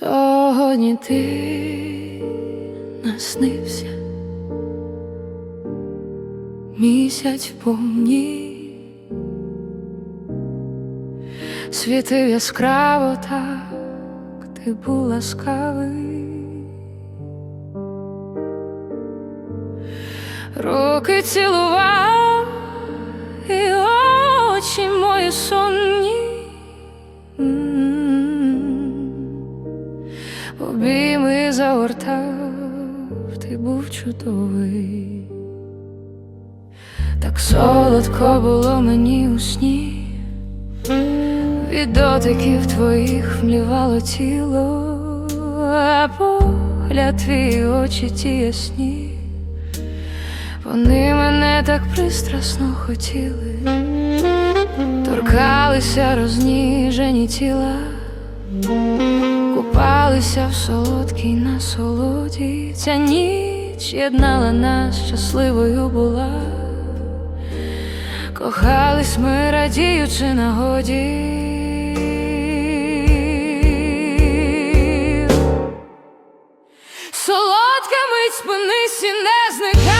сьогодні ти наснився, місяць повні, світив яскраво так, ти був ласкавий. Руки цілував і очі мої сонні. Обійми загортав, ти був чудовий. Так солодко було мені у сні, від дотиків твоїх вмлівало тіло, а погляд твій очі ті ясні. Вони мене так пристрасно хотіли, торкалися розніжені тіла, купалися в солодкій насолоді. Ця ніч єднала нас, щасливою була. Кохались ми, радіючи нагоді. Солодка мить спинись і не зникай.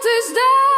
What is that?